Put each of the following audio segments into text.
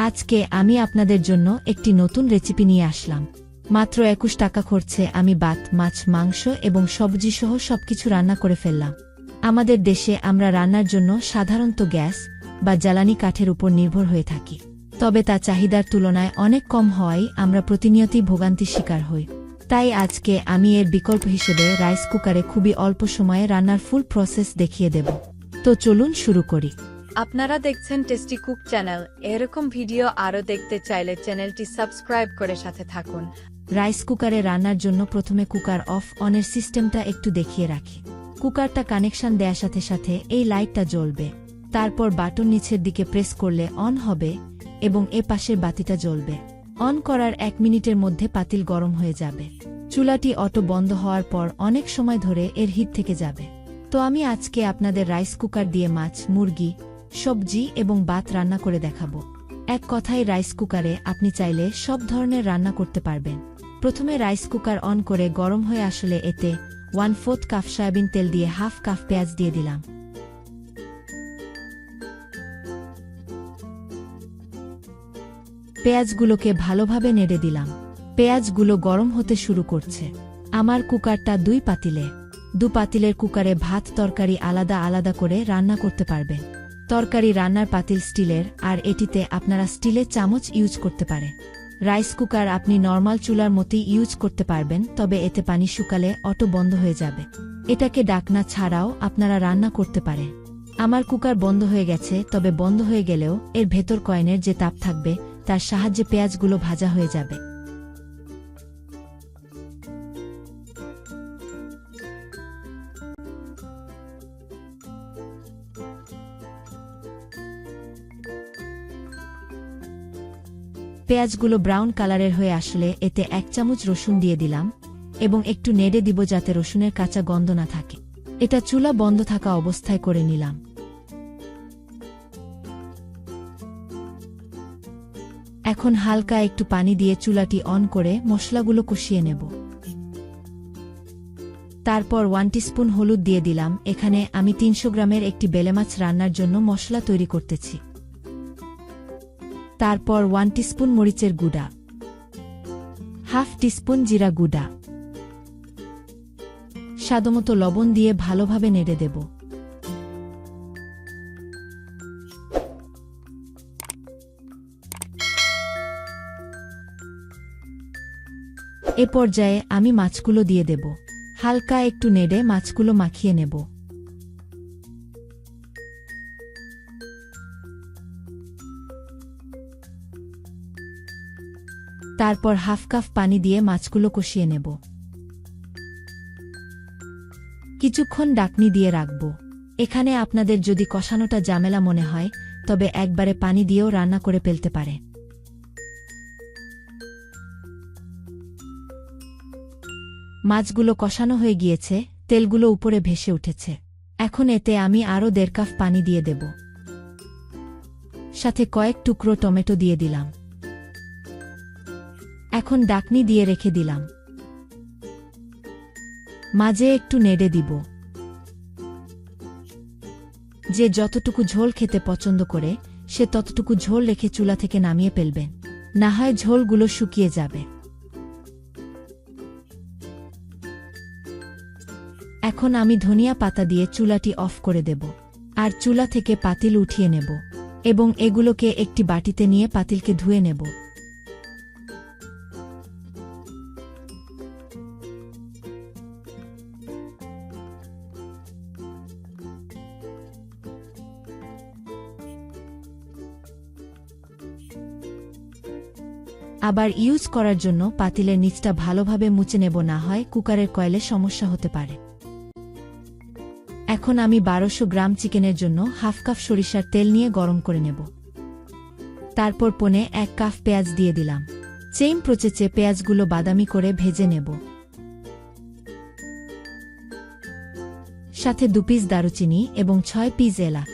আজকে আমি আপনাদের জন্য একটি নতুন রেসিপি নিয়ে আসলাম। মাত্র একুশ টাকা খরচে আমি বাত, মাছ, মাংস এবং সবজি সহ সবকিছু রান্না করে ফেললাম। আমাদের দেশে আমরা রান্নার জন্য সাধারণত গ্যাস বা জ্বালানি কাঠের উপর নির্ভর হয়ে থাকি। তবে তা চাহিদার তুলনায় অনেক কম হওয়ায় আমরা প্রতিনিয়তই ভোগান্তির শিকার হই। তাই আজকে আমি এর বিকল্প হিসেবে রাইস কুকারে খুবই অল্প সময়ে রান্নার ফুল প্রসেস দেখিয়ে দেব। তো চলুন শুরু করি। আপনারা দেখছেন টেস্টি কুক চ্যানেল। এরকম ভিডিও আরও দেখতে চাইলে চ্যানেলটি সাবস্ক্রাইব করে সাথে থাকুন। রাইস কুকারে রান্নার জন্য প্রথমে কুকার অফ অনের সিস্টেমটা একটু দেখিয়ে রাখি। কুকারটা কানেকশন দেওয়ার সাথে সাথে এই লাইটটা জ্বলবে। তারপর বাটন নিচের দিকে প্রেস করলে অন হবে এবং এ পাশের বাতিটা জ্বলবে। অন করার এক মিনিটের মধ্যে পাতিল গরম হয়ে যাবে। চুলাটি অটো বন্ধ হওয়ার পর অনেক সময় ধরে এর হিট থেকে যাবে। তো আমি আজকে আপনাদের রাইস কুকার দিয়ে মাছ, মুরগি সবজি এবং ভাত রান্না করে দেখাবো। এক কথায় রাইস কুকারে আপনি চাইলে সব ধরনের রান্না করতে পারবেন। প্রথমে রাইস কুকার অন করে গরম হয়ে আসলে এতে ওয়ান ফোর্থ কাপ সয়াবিন তেল দিয়ে হাফ কাপ পেঁয়াজ দিয়ে দিলাম। পেঁয়াজগুলোকে ভালোভাবে নেড়ে দিলাম। পেঁয়াজগুলো গরম হতে শুরু করছে। আমার কুকারটা দুই পাতিলে। দু পাতিলের কুকারে ভাত তরকারি আলাদা আলাদা করে রান্না করতে পারবেন। তরকারি রান্নার পাতিল স্টিলের, আর এটিতে আপনারা স্টিলের চামচ ইউজ করতে পারে। রাইস কুকার আপনি নর্মাল চুলার মতোই ইউজ করতে পারবেন, তবে এতে পানি শুকালে অটো বন্ধ হয়ে যাবে। এটাকে ডাকনা ছাড়াও আপনারা রান্না করতে পারে। আমার কুকার বন্ধ হয়ে গেছে, তবে বন্ধ হয়ে গেলেও এর ভেতর কয়েনের যে তাপ থাকবে, তার সাহায্যে পেঁয়াজগুলো ভাজা হয়ে যাবে। পেঁয়াজগুলো ব্রাউন কালারের হয়ে আসলে এতে এক চামচ রসুন দিয়ে দিলাম এবং একটু নেড়ে দিব যাতে রসুনের কাঁচা গন্ধ না থাকে। এটা চুলা বন্ধ থাকা অবস্থায় করে নিলাম। এখন হালকা একটু পানি দিয়ে চুলাটি অন করে মশলাগুলো কষিয়ে নেব। তারপর ওয়ান স্পুন হলুদ দিয়ে দিলাম। এখানে আমি তিনশো গ্রামের একটি বেলে মাছ রান্নার জন্য মশলা তৈরি করতেছি। তারপর ওয়ান স্পুন মরিচের গুঁড়া হাফ টিস্পুন জিরা গুঁড়া। স্বাদমতো লবণ দিয়ে ভালোভাবে নেড়ে দেব। এ পর্যায়ে আমি মাছগুলো দিয়ে দেব। হালকা একটু নেড়ে মাছগুলো মাখিয়ে নেব। তারপর হাফ কাপ পানি দিয়ে মাছগুলো কষিয়ে নেব। কিছুক্ষণ ডাকনি দিয়ে রাখব। এখানে আপনাদের যদি কষানোটা জামেলা মনে হয়, তবে একবারে পানি দিয়েও রান্না করে ফেলতে পারে। মাছগুলো কষানো হয়ে গিয়েছে, তেলগুলো উপরে ভেসে উঠেছে। এখন এতে আমি আরও দেড় কাপ পানি দিয়ে দেব। সাথে কয়েক টুকরো টমেটো দিয়ে দিলাম। এখন ডাকনি দিয়ে রেখে দিলাম। মাঝে একটু নেড়ে দিব। যে যতটুকু ঝোল খেতে পছন্দ করে, সে ততটুকু ঝোল রেখে চুলা থেকে নামিয়ে ফেলবেন না হয় ঝোলগুলো শুকিয়ে যাবে। এখন আমি ধনিয়া পাতা দিয়ে চুলাটি অফ করে দেব আর চুলা থেকে পাতিল উঠিয়ে নেব এবং এগুলোকে একটি বাটিতে নিয়ে পাতিলকে ধুয়ে নেব। আবার ইউজ করার জন্য পাতিলের নিচটা ভালোভাবে মুছে নেব না হয় কুকারের কয়েলে সমস্যা হতে পারে। এখন আমি বারোশো গ্রাম চিকেনের জন্য হাফ কাপ সরিষার তেল নিয়ে গরম করে নেব। তারপর পনে এক কাপ পেঁয়াজ দিয়ে দিলাম। চেইম প্রচেচে পেঁয়াজগুলো বাদামি করে ভেজে নেব। সাথে দু পিস দারুচিনি এবং ছয় পিস এলা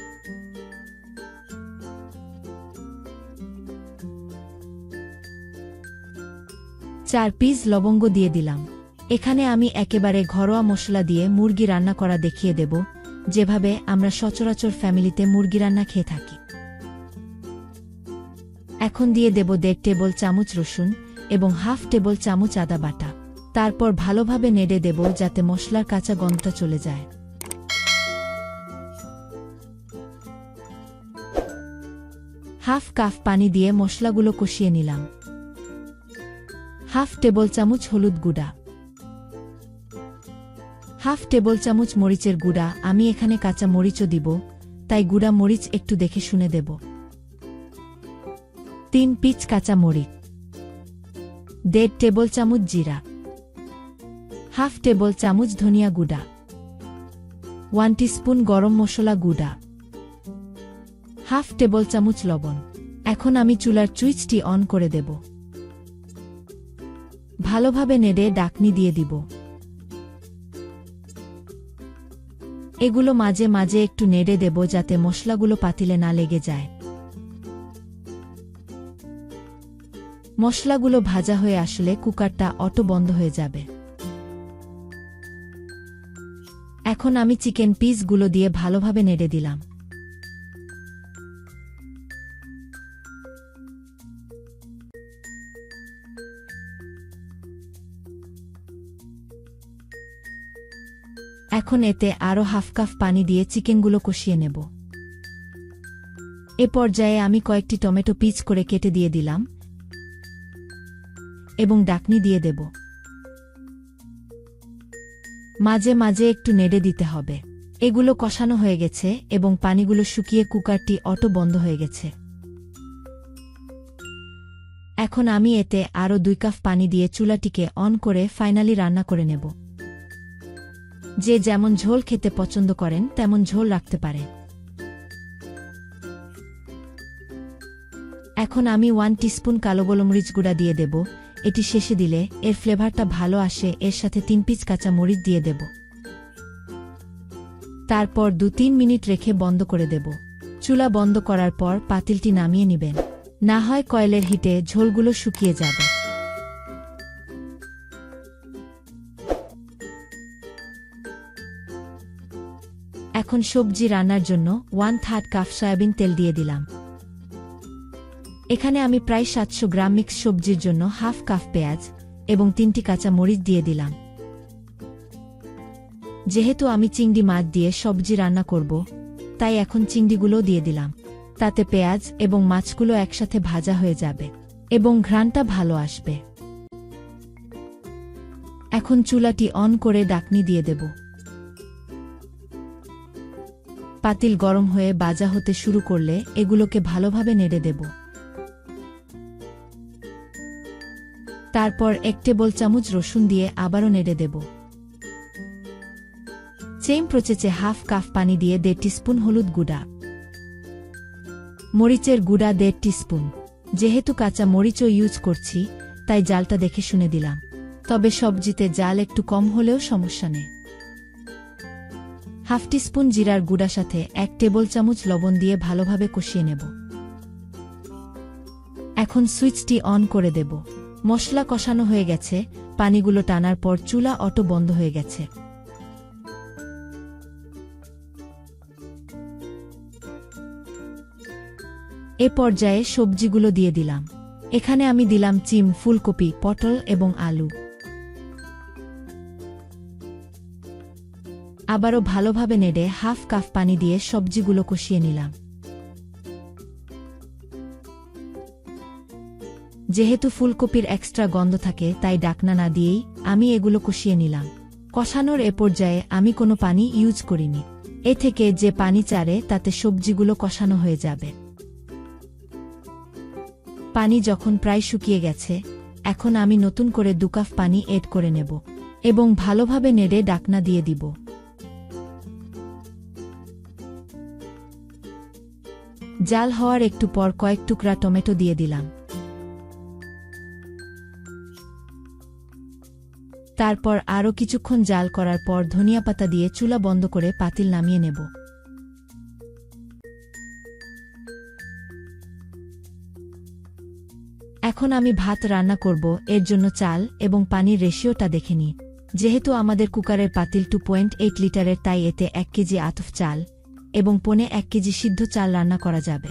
চার পিস লবঙ্গ দিয়ে দিলাম। এখানে আমি একেবারে ঘরোয়া মশলা দিয়ে মুরগি রান্না করা দেখিয়ে দেব, যেভাবে আমরা সচরাচর ফ্যামিলিতে মুরগি রান্না খেয়ে থাকি। এখন দিয়ে দেব দেড় টেবিল চামচ রসুন এবং হাফ টেবিল চামচ আদা বাটা। তারপর ভালোভাবে নেড়ে দেব যাতে মশলার কাঁচা গন্ধটা চলে যায়। হাফ কাফ পানি দিয়ে মশলাগুলো কষিয়ে নিলাম। হাফ টেবিল চামচ হলুদ গুঁড়া। হাফ টেবিল চামচ মরিচের গুঁড়া। আমি এখানে কাঁচা মরিচও দিব, তাই গুঁড়া মরিচ একটু দেখে শুনে দেব। তিন পিচ কাঁচা মরিচ। দেড় টেবিল চামচ জিরা। হাফ টেবিল চামচ ধনিয়া গুঁড়া। ওয়ান স্পুন গরম মশলা গুঁড়া। হাফ টেবিল চামচ লবণ। এখন আমি চুলার সুইচটি অন করে দেব। ভালোভাবে নেড়ে ডাকনি দিয়ে দিব। এগুলো মাঝে মাঝে একটু নেড়ে দেব যাতে মশলাগুলো পাতিলে না লেগে যায়। মশলাগুলো ভাজা হয়ে আসলে কুকারটা অটো বন্ধ হয়ে যাবে। এখন আমি চিকেন পিসগুলো দিয়ে ভালোভাবে নেড়ে দিলাম। এখন এতে আরও হাফ কাপ পানি দিয়ে চিকেনগুলো কষিয়ে নেব। এ পর্যায়ে আমি কয়েকটি টমেটো পিচ করে কেটে দিয়ে দিলাম এবং ডাকনি দিয়ে দেব। মাঝে মাঝে একটু নেড়ে দিতে হবে। এগুলো কষানো হয়ে গেছে এবং পানিগুলো শুকিয়ে কুকারটি অটো বন্ধ হয়ে গেছে। এখন আমি এতে আরও দুই কাপ পানি দিয়ে চুলাটিকে অন করে ফাইনালি রান্না করে নেব। যে যেমন ঝোল খেতে পছন্দ করেন, তেমন ঝোল রাখতে পারে। এখন আমি ওয়ান টিস্পুন কালো গোলমরিচ গুঁড়া দিয়ে দেব। এটি শেষে দিলে এর ফ্লেভারটা ভালো আসে, এর সাথে তিন পিস কাঁচা মরিচ দিয়ে দেব। তারপর দু তিন মিনিট রেখে বন্ধ করে দেব। চুলা বন্ধ করার পর পাতিলটি নামিয়ে নেবেন। না হয় কয়েলের হিটে ঝোলগুলো শুকিয়ে যাবে। এখন সবজি রান্নার জন্য ওয়ান থার্ড কাপ সয়াবিন তেল দিয়ে দিলাম। এখানে আমি প্রায় সাতশো গ্রাম মিক্স সবজির জন্য হাফ কাপ পেঁয়াজ এবং তিনটি কাঁচা মরিচ দিয়ে দিলাম। যেহেতু আমি চিংড়ি মাছ দিয়ে সবজি রান্না করব, তাই এখন চিংড়িগুলো দিয়ে দিলাম। তাতে পেঁয়াজ এবং মাছগুলো একসাথে ভাজা হয়ে যাবে এবং ঘ্রাণটা ভালো আসবে। এখন চুলাটি অন করে ডাকনি দিয়ে দেব। পাতিল গরম হয়ে বাজা হতে শুরু করলে এগুলোকে ভালোভাবে নেড়ে দেব। তারপর এক টেবিল চামচ রসুন দিয়ে আবারও নেড়ে দেব। চেম প্রচেচে হাফ কাপ পানি দিয়ে দেড় স্পুন হলুদ গুঁড়া। মরিচের গুঁড়া দেড় স্পুন যেহেতু কাঁচা মরিচও ইউজ করছি, তাই জালটা দেখে শুনে দিলাম। তবে সবজিতে জাল একটু কম হলেও সমস্যা নেই। হাফ স্পুন জিরার গুঁড়া সাথে এক টেবিল চামচ লবণ দিয়ে ভালোভাবে কষিয়ে নেব। এখন সুইচটি অন করে দেব। মশলা কষানো হয়ে গেছে, পানিগুলো টানার পর চুলা অটো বন্ধ হয়ে গেছে। এ পর্যায়ে সবজিগুলো দিয়ে দিলাম। এখানে আমি দিলাম চিম, ফুলকপি, পটল এবং আলু। আবারও ভালোভাবে নেড়ে হাফ কাপ পানি দিয়ে সবজিগুলো কষিয়ে নিলাম। যেহেতু ফুলকপির এক্সট্রা গন্ধ থাকে, তাই ডাকনা না দিয়েই আমি এগুলো কষিয়ে নিলাম। কষানোর এ পর্যায়ে আমি কোনো পানি ইউজ করিনি। এ থেকে যে পানি চারে তাতে সবজিগুলো কষানো হয়ে যাবে। পানি যখন প্রায় শুকিয়ে গেছে, এখন আমি নতুন করে দু কাপ পানি এড করে নেব এবং ভালোভাবে নেড়ে ডাকনা দিয়ে দিব। জাল হওয়ার একটু পর কয়েক টুকরা টমেটো দিয়ে দিলাম। তারপর আরও কিছুক্ষণ জাল করার পর ধনিয়া পাতা দিয়ে চুলা বন্ধ করে পাতিল নামিয়ে নেব। এখন আমি ভাত রান্না করব, এর জন্য চাল এবং পানির রেশিওটা দেখে নিই যেহেতু আমাদের কুকারের পাতিল টু পয়েন্ট এইট লিটারের, তাই এতে এক কেজি আতফ চাল এবং পনে এক কেজি সিদ্ধ চাল রান্না করা যাবে।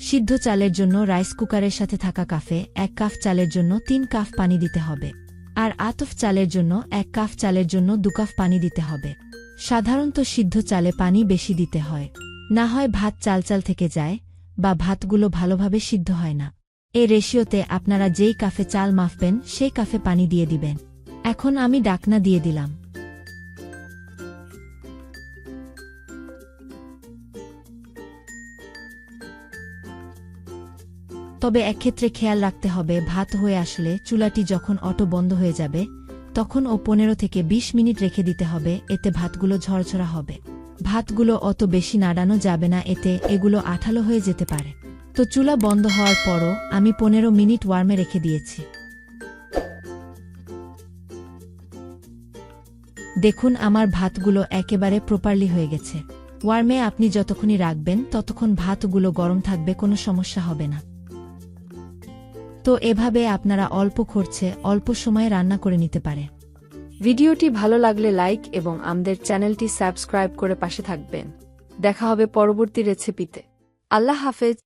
সিদ্ধ চালের জন্য রাইস কুকারের সাথে থাকা কাফে এক কাপ চালের জন্য তিন কাপ পানি দিতে হবে। আর আতফ চালের জন্য এক কাপ চালের জন্য দু কাপ পানি দিতে হবে। সাধারণত সিদ্ধ চালে পানি বেশি দিতে হয়। না হয় ভাত চাল চাল থেকে যায়, বা ভাতগুলো ভালোভাবে সিদ্ধ হয় না। এ রেশিওতে আপনারা যেই কাফে চাল মাফবেন সেই কাফে পানি দিয়ে দিবেন। এখন আমি ডাকনা দিয়ে দিলাম। তবে একক্ষেত্রে খেয়াল রাখতে হবে, ভাত হয়ে আসলে চুলাটি যখন অটো বন্ধ হয়ে যাবে, তখন ও পনেরো থেকে ২০ মিনিট রেখে দিতে হবে, এতে ভাতগুলো ঝরঝরা হবে। ভাতগুলো অত বেশি নাড়ানো যাবে না, এতে এগুলো আঠালো হয়ে যেতে পারে। তো চুলা বন্ধ হওয়ার পরও আমি পনেরো মিনিট ওয়ার্মে রেখে দিয়েছি। দেখুন, আমার ভাতগুলো একেবারে প্রপারলি হয়ে গেছে। ওয়ার্মে আপনি যতক্ষণই রাখবেন, ততক্ষণ ভাতগুলো গরম থাকবে, কোনো সমস্যা হবে না। তো এভাবে আপনারা অল্প খরচে অল্প সময়ে রান্না করে নিতে পারে। ভিডিওটি ভালো লাগলে লাইক এবং আমাদের চ্যানেলটি সাবস্ক্রাইব করে পাশে থাকবেন। দেখা হবে পরবর্তী রেসিপিতে। আল্লাহ হাফেজ।